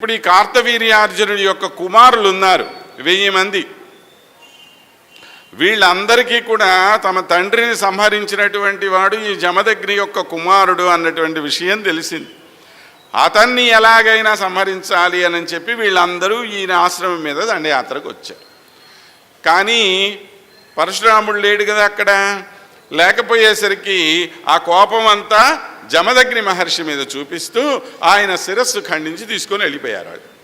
ఇప్పుడు ఈ కార్తవీర్యార్జునుడి యొక్క కుమారులు ఉన్నారు వెయ్యి మంది. వీళ్ళందరికీ కూడా తమ తండ్రిని సంహరించినటువంటి వాడు ఈ జమదగ్ని యొక్క కుమారుడు అన్నటువంటి విషయం తెలిసింది. అతన్ని ఎలాగైనా సంహరించాలి అని చెప్పి వీళ్ళందరూ ఈయన ఆశ్రమం మీద దండయాత్రకు వచ్చారు. కానీ పరశురాముడు లేడు కదా అక్కడ? లేకపోయేసరికి ఆ కోపం అంతా జమదగ్ని మహర్షి మీద చూపిస్తూ ఆయన శిరస్సు ఖండించి తీసుకొని వెళ్ళిపోయారు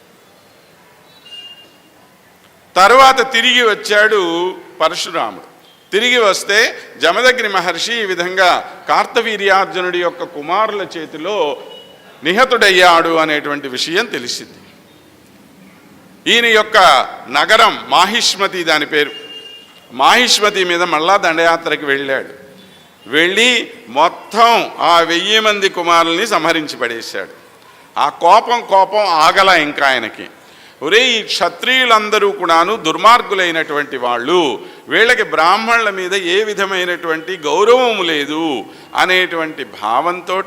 తర్వాత తిరిగి వచ్చాడు పరశురాముడు. తిరిగి వస్తే జమదగ్ని మహర్షి ఈ విధంగా కార్తవీర్యార్జునుడి యొక్క కుమారుల చేతిలో నిహతుడయ్యాడు అనేటువంటి విషయం తెలిసింది. ఈయన యొక్క నగరం మాహిష్మతి దాని పేరు. మాహిష్మతి మీద మళ్ళా దండయాత్రకి వెళ్ళాడు. వెళ్ళి మొత్తం ఆ వెయ్యి మంది కుమారుల్ని సంహరించి పడేశాడు. ఆ కోపం కోపం ఆగల ఇంకా ఆయనకి. ఒరే ఈ క్షత్రియులందరూ కూడాను దుర్మార్గులైనటువంటి వాళ్ళు. వీళ్ళకి బ్రాహ్మణుల మీద ఏ విధమైనటువంటి గౌరవం లేదు అనేటువంటి భావంతో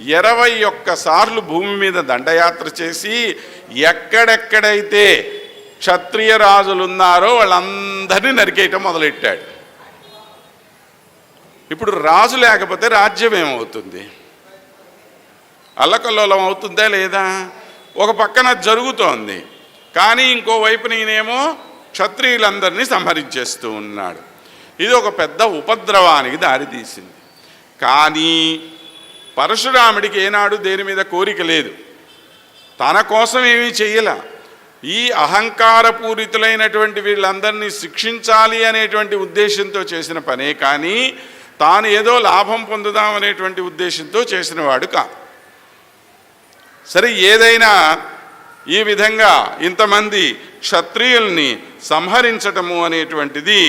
ఇరవై ఒక్కసార్లు భూమి మీద దండయాత్ర చేసి ఎక్కడెక్కడైతే క్షత్రియ రాజులు ఉన్నారో వాళ్ళందరినీ నరికేయటం మొదలెట్టాడు. ఇప్పుడు రాజు లేకపోతే రాజ్యం ఏమవుతుంది? అల్లకల్లోలం అవుతుందా లేదా? ఒక పక్కన జరుగుతోంది. కానీ ఇంకో వైపు నేనేమో క్షత్రియులందరినీ సంహరించేస్తూ ఉన్నాడు. ఇది ఒక పెద్ద ఉపద్రవానికి దారితీసింది కానీ పరశురాముడికి ఏనాడు దేని మీద కోరిక లేదు. తన కోసం ఏమీ చెయ్యల. ఈ అహంకారపూరితులైనటువంటి వీళ్ళందరినీ శిక్షించాలి అనేటువంటి ఉద్దేశంతో చేసిన పనే కానీ తాను ఏదో లాభం పొందుదాం అనేటువంటి ఉద్దేశంతో చేసిన వాడు కాదు. సరే ఏదైనా ఈ విధంగా ఇంతమంది క్షత్రియుల్ని సంహరించటము అనేటువంటిది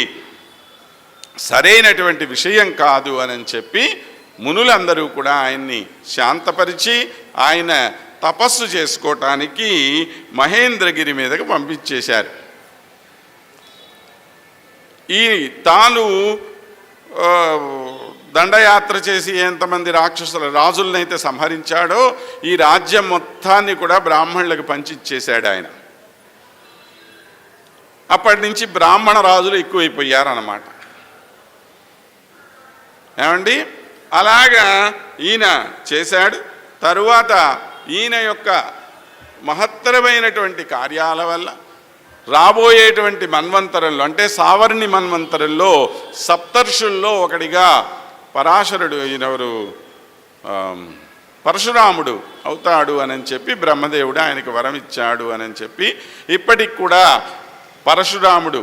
సరైనటువంటి విషయం కాదు అని చెప్పి మునులందరూ కూడా ఆయన్ని శాంతపరిచి ఆయన తపస్సు చేసుకోవటానికి మహేంద్రగిరి మీదకు పంపించేశారు. ఈ తాను దండయాత్ర చేసి ఎంతమంది రాక్షసుల రాజులనైతే సంహరించాడో ఈ రాజ్యం మొత్తాన్ని కూడా బ్రాహ్మణులకు పంచిచ్చేశాడు ఆయన. అప్పటి నుంచి బ్రాహ్మణ రాజులు ఎక్కువైపోయారన్నమాట. ఏమండి? అలాగా ఈయన చేశాడు. తరువాత ఈయన యొక్క మహత్తరమైనటువంటి కార్యాల వల్ల రాబోయేటువంటి మన్వంతరంలో అంటే సావర్ణి మన్వంతరంలో సప్తర్షుల్లో ఒకడిగా పరాశరుడు ఈయనవరు పరశురాముడు అవుతాడు అని చెప్పి బ్రహ్మదేవుడు ఆయనకు వరం ఇచ్చాడు అని చెప్పి ఇప్పటికి కూడా పరశురాముడు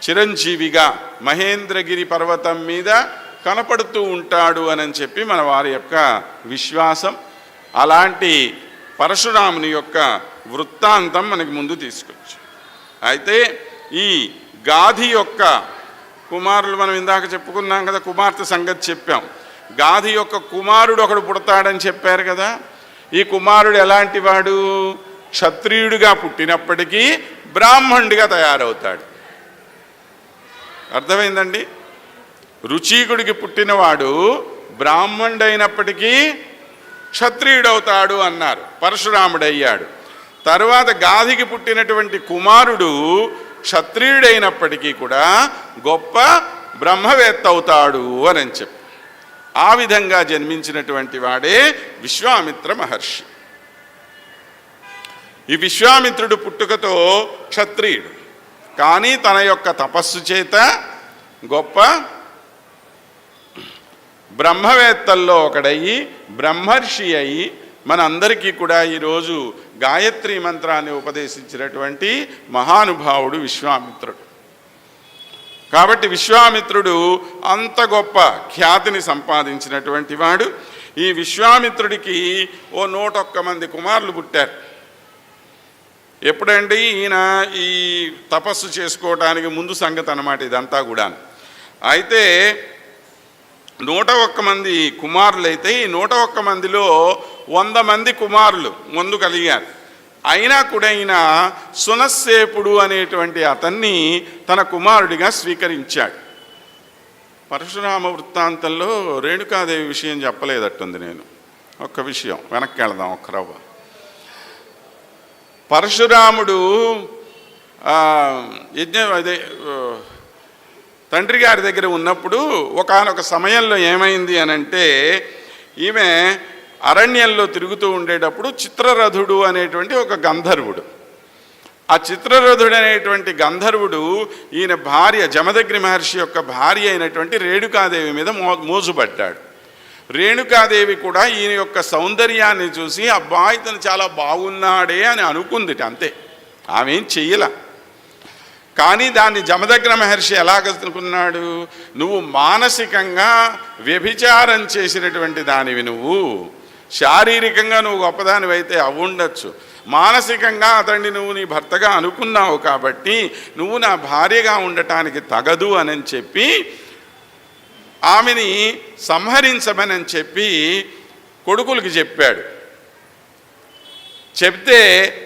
చిరంజీవిగా మహేంద్రగిరి పర్వతం మీద కనపడుతూ ఉంటాడు అని చెప్పి మన వారి యొక్క విశ్వాసం. అలాంటి పరశురాముని యొక్క వృత్తాంతం మనకి ముందు తీసుకొచ్చు. అయితే ఈ గాధి యొక్క కుమారులు మనం ఇందాక చెప్పుకున్నాం కదా కుమార్తె సంగతి చెప్పాం. గాధి యొక్క కుమారుడు ఒకడు పుడతాడని చెప్పారు కదా. ఈ కుమారుడు ఎలాంటి వాడు? క్షత్రియుడిగా పుట్టినప్పటికీ బ్రాహ్మణుడిగా తయారవుతాడు. అర్థమైందండి? రుచీకుడికి పుట్టినవాడు బ్రాహ్మణుడైనప్పటికీ క్షత్రియుడవుతాడు అన్నారు. పరశురాముడయ్యాడు. తర్వాత గాధికి పుట్టినటువంటి కుమారుడు క్షత్రియుడైనప్పటికీ కూడా గొప్ప బ్రహ్మవేత్త అవుతాడు అని చెప్పి. ఆ విధంగా జన్మించినటువంటి వాడే విశ్వామిత్ర మహర్షి. ఈ విశ్వామిత్రుడు పుట్టుకతో క్షత్రియుడు. కానీ తన యొక్క తపస్సు చేత గొప్ప బ్రహ్మవేత్తల్లో ఒకడయ్యి బ్రహ్మర్షి అయి మనందరికీ కూడా ఈరోజు గాయత్రి మంత్రాన్ని ఉపదేశించినటువంటి మహానుభావుడు విశ్వామిత్రుడు. కాబట్టి విశ్వామిత్రుడు అంత గొప్ప ఖ్యాతిని సంపాదించినటువంటి వాడు. ఈ విశ్వామిత్రుడికి ఓ నూటొక్క మంది కుమారులు పుట్టారు. ఎప్పుడండి ఈయన ఈ తపస్సు చేసుకోవడానికి ముందు సంగతి అన్నమాట ఇదంతా కూడా అయితే నూట ఒక్క మంది కుమారులైతే ఈ నూట ఒక్క మందిలో వంద మంది కుమారులు ముందు కలిగారు. అయినా కూడా ఈయన సునస్సేపుడు అనేటువంటి అతన్ని తన కుమారుడిగా స్వీకరించాడు. పరశురామ వృత్తాంతంలో రేణుకాదేవి విషయం చెప్పలేదట్టుంది నేను. ఒక్క విషయం వెనక్కి వెళదాం ఒక్క రవ్వ. పరశురాముడు యజ్ఞ అదే తండ్రి గారి దగ్గర ఉన్నప్పుడు ఒకానొక సమయంలో ఏమైంది అని అంటే ఈమె అరణ్యంలో తిరుగుతూ ఉండేటప్పుడు చిత్రరథుడు అనేటువంటి ఒక గంధర్వుడు. ఆ చిత్రరథుడు అనేటువంటి గంధర్వుడు ఈయన భార్య జమదగ్ని మహర్షి యొక్క భార్య అయినటువంటి రేణుకాదేవి మీద మో మోజుపడ్డాడు. రేణుకాదేవి కూడా ఈయన యొక్క సౌందర్యాన్ని చూసి అబ్బా ఇతను చాలా బాగున్నాడే అని అనుకుందిట అంతే. ఆమె ఏం చెయ్యల. కానీ దాన్ని జమదగ్న మహర్షి ఎలాగనుకున్నాడు నువ్వు మానసికంగా వ్యభిచారం చేసినటువంటి దానివి నువ్వు. శారీరకంగా నువ్వు గొప్పదానివైతే అవ్వుండొచ్చు. మానసికంగా అతన్ని నువ్వు నీ భర్తగా అనుకున్నావు కాబట్టి నువ్వు నా భార్యగా ఉండటానికి తగదు అని చెప్పి ఆమెని సంహరించమని చెప్పి కొడుకులకి చెప్పాడు. చెప్తే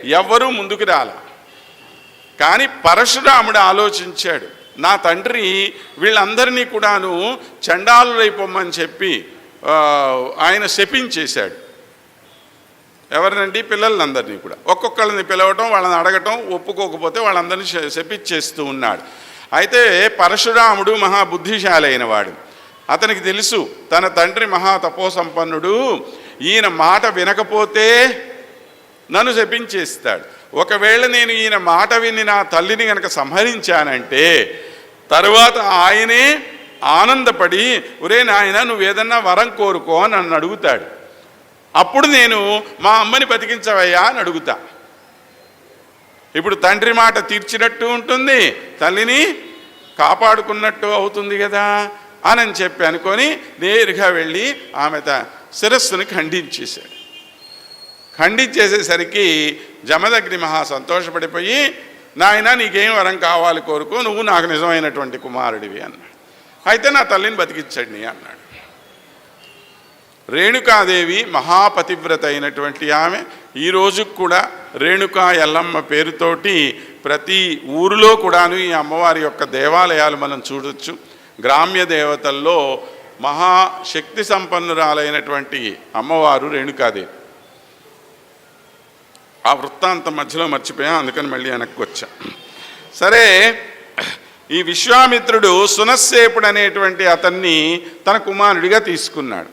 ఎవ్వరూ ముందుకు రాల. కానీ పరశురాముడు ఆలోచించాడు నా తండ్రి వీళ్ళందరినీ కూడాను చండాలులైపోమ్మని చెప్పి ఆయన శపించేశాడు. ఎవరినండి? పిల్లలందరినీ కూడా. ఒక్కొక్కళ్ళని పిలవటం వాళ్ళని అడగటం ఒప్పుకోకపోతే వాళ్ళందరినీ శపించేస్తూ ఉన్నాడు. అయితే పరశురాముడు మహా బుద్ధిశాలి అయిన వాడు అతనికి తెలుసు తన తండ్రి మహా తపోసంపన్నుడు ఈయన మాట వినకపోతే నన్ను శపించేస్తాడు. ఒకవేళ నేను ఈయన మాట విని నా తల్లిని గనక సంహరించానంటే తరువాత ఆయనే ఆనందపడి ఒరే నాయన నువ్వేదన్నా వరం కోరుకో అని నన్ను అడుగుతాడు. అప్పుడు నేను మా అమ్మని బతికించవయ్యా అని అడుగుతా. ఇప్పుడు తండ్రి మాట తీర్చినట్టు ఉంటుంది తల్లిని కాపాడుకున్నట్టు అవుతుంది కదా అని చెప్పి అనుకొని నేరుగా వెళ్ళి ఆమె శిరస్సును శిరస్సుని ఖండించేశాడు. ఖండించేసేసరికి జమదగ్ని మహా సంతోషపడిపోయి నాయన నీకేం వరం కావాలి కోరుకో నువ్వు నాకు నిజమైనటువంటి కుమారుడివి అన్నాడు. అయితే నా తల్లిని బతికించండి అన్నాడు. రేణుకాదేవి మహాపతివ్రత అయినటువంటి ఆమె ఈ రోజుకు కూడా రేణుకా ఎల్లమ్మ పేరుతోటి ప్రతి ఊరిలో కూడాను ఈ అమ్మవారి యొక్క దేవాలయాలు మనం చూడొచ్చు. గ్రామ్య దేవతల్లో మహాశక్తి సంపన్నురాలైనటువంటి అమ్మవారు రేణుకాదేవి. ఆ వృత్తాంతం మధ్యలో మర్చిపోయాం అందుకని మళ్ళీ వెనక్కి వచ్చా. సరే ఈ విశ్వామిత్రుడు సునస్సేపుడు అనేటువంటి అతన్ని తన కుమారుడిగా తీసుకున్నాడు.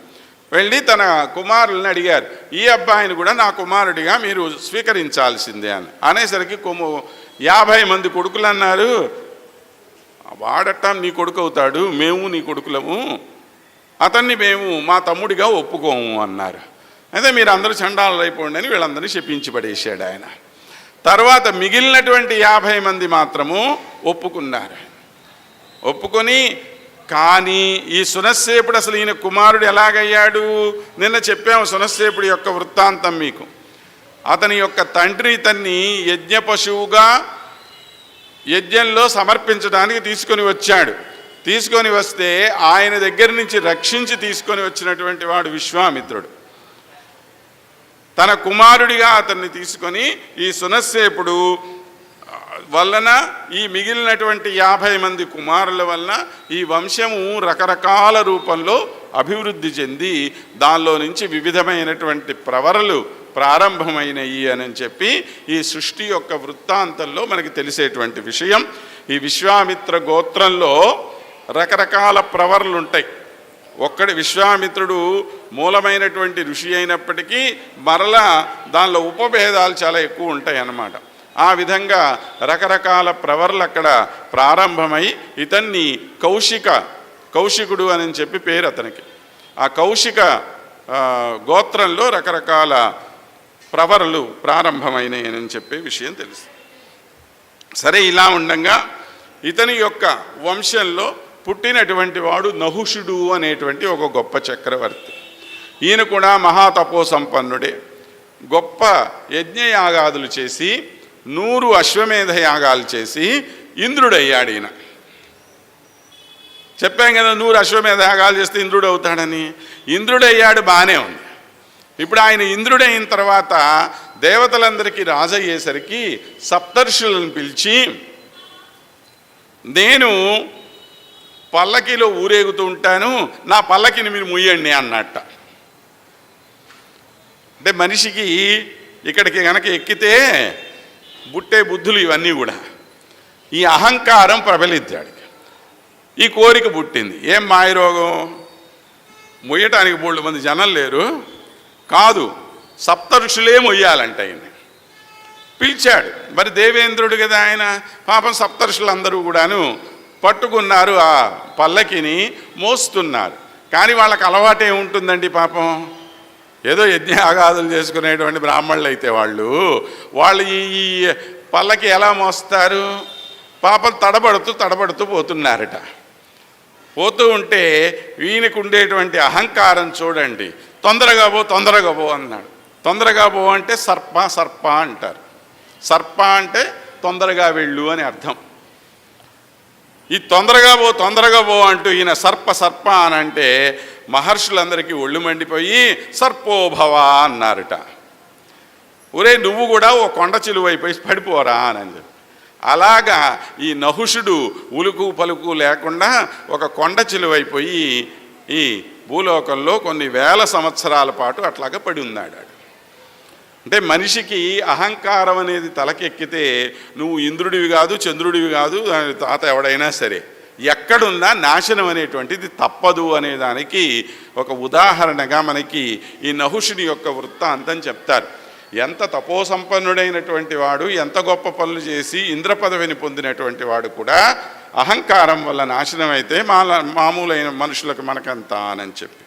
వెళ్ళి తన కుమారుల్ని అడిగారు ఈ అబ్బాయిని కూడా నా కుమారుడిగా మీరు స్వీకరించాల్సిందే అని. అనేసరికి కొమ్ము యాభై మంది కొడుకులు అన్నారు వాడట నీ కొడుకు అవుతాడు మేము నీ కొడుకులము అతన్ని మేము మా తమ్ముడిగా ఒప్పుకోము అన్నారు. అయితే మీరు అందరూ చండాలు అయిపోండి అని వీళ్ళందరినీ చెప్పించి పడేశాడు ఆయన. తర్వాత మిగిలినటువంటి యాభై మంది మాత్రము ఒప్పుకున్నారు. ఒప్పుకొని కానీ ఈ సునస్సేపుడు అసలు ఈయన కుమారుడు ఎలాగయ్యాడు? నిన్న చెప్పాము సునస్సేపుడు యొక్క వృత్తాంతం మీకు. అతని యొక్క తండ్రి ఇతన్ని యజ్ఞ పశువుగా యజ్ఞంలో సమర్పించడానికి తీసుకొని వచ్చాడు. తీసుకొని వస్తే ఆయన దగ్గర నుంచి రక్షించి తీసుకొని వచ్చినటువంటి వాడు విశ్వామిత్రుడు. తన కుమారుడిగా అతన్ని తీసుకొని ఈ సునస్సేపుడు వలన ఈ మిగిలినటువంటి యాభై మంది కుమారుల వలన ఈ వంశము రకరకాల రూపంలో అభివృద్ధి చెంది దానిలో నుంచి వివిధమైనటువంటి ప్రవరలు ప్రారంభమైనవి అని చెప్పి ఈ సృష్టి యొక్క వృత్తాంతంలో మనకి తెలిసేటువంటి విషయం. ఈ విశ్వామిత్ర గోత్రంలో రకరకాల ప్రవరలు ఉంటాయి ఒక్కడి విశ్వామిత్రుడు మూలమైనటువంటి ఋషి అయినప్పటికీ మరలా దానిలో ఉపభేదాలు చాలా ఎక్కువ ఉంటాయి అన్నమాట ఆ విధంగా రకరకాల ప్రవర్లు అక్కడ ప్రారంభమై ఇతన్ని కౌశిక కౌశికుడు అని చెప్పి పేరు అతనికి. ఆ కౌశిక గోత్రంలో రకరకాల ప్రవరలు ప్రారంభమైనాయి అని చెప్పే విషయం తెలుసు. సరే ఇలా ఉండంగా ఇతని యొక్క వంశంలో పుట్టినటువంటి వాడు నహుషుడు అనేటువంటి ఒక గొప్ప చక్రవర్తి. ఈయన కూడా మహాతపో సంపన్నుడే గొప్ప యజ్ఞయాగాదులు చేసి నూరు అశ్వమేధ యాగాలు చేసి ఇంద్రుడయ్యాడు ఈయన. చెప్పాం కదా నూరు అశ్వమేధ యాగాలు చేస్తే ఇంద్రుడు అవుతాడని ఇంద్రుడయ్యాడు బాగానే ఉంది. ఇప్పుడు ఆయన ఇంద్రుడైన తర్వాత దేవతలందరికీ రాజు అయ్యేసరికి సప్తర్షులను పిలిచి నేను పల్లకీలో ఊరేగుతూ ఉంటాను నా పల్లకిని మీరు ముయ్యండి అన్నట్ట. అంటే మనిషికి ఇక్కడికి కనుక ఎక్కితే బుట్టే బుద్ధులు ఇవన్నీ కూడా. ఈ అహంకారం ప్రబలిద్దాడు. ఈ కోరిక పుట్టింది. ఏం మాయరోగం? మొయ్యటానికి బోళ్ళు మంది జనం లేరు. కాదు సప్తఋషులే మొయ్యాలంట ఆయన పిలిచాడు. మరి దేవేంద్రుడు కదా ఆయన? పాపం సప్తఋషులందరూ కూడాను పట్టుకున్నారు ఆ పల్లకిని మోస్తున్నారు. కానీ వాళ్ళకి అలవాటు ఏముంటుందండి పాపం. ఏదో యజ్ఞ ఆగాదులు చేసుకునేటువంటి బ్రాహ్మణులు అయితే వాళ్ళు. వాళ్ళు ఈ పల్లకి ఎలా మోస్తారు? పాపం తడబడుతూ తడబడుతూ పోతున్నారట. పోతూ ఉంటే ఈయనకు ఉండేటువంటి అహంకారం చూడండి. తొందరగా పో తొందరగా పో అన్నాడు. తొందరగా పో అంటే సర్ప సర్ప అంటారు. సర్ప అంటే తొందరగా వెళ్ళు అని అర్థం. ఈ తొందరగా పో తొందరగా పో అంటూ ఈయన సర్ప సర్ప అని అంటే మహర్షులందరికీ ఒళ్ళు మండిపోయి సర్పోభవ అన్నారట. ఒరే నువ్వు కూడా ఓ కొండ చిలువైపోయి పడిపోరా అని చెప్పి. అలాగా ఈ నహుషుడు ఉలుకు పలుకు లేకుండా ఒక కొండ చిలువైపోయి ఈ భూలోకంలో కొన్ని వేల సంవత్సరాల పాటు అట్లాగా పడి ఉన్నాడు అంటే మనిషికి అహంకారం అనేది తలకెక్కితే నువ్వు ఇంద్రుడివి కాదు చంద్రుడివి కాదు దాని తాత ఎవడైనా సరే ఎక్కడున్నా నాశనం అనేటువంటిది తప్పదు అనే దానికి ఒక ఉదాహరణగా మనకి ఈ నహుషుని యొక్క వృత్తాంతం చెప్తారు. ఎంత తపోసంపన్నుడైనటువంటి వాడు ఎంత గొప్ప పనులు చేసి ఇంద్ర పదవిని పొందినటువంటి వాడు కూడా అహంకారం వల్ల నాశనం అయితే మామూలైన మనుషులకు మనకంతా అని చెప్పి.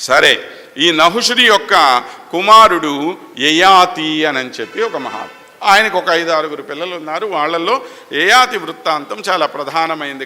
సరే ఈ నహుషుడి యొక్క కుమారుడు యయాతి అని చెప్పి ఒక మహా ఆయనకు ఒక ఐదు ఆరుగురు పిల్లలు ఉన్నారు. వాళ్ళల్లో యయాతి వృత్తాంతం చాలా ప్రధానమైంది.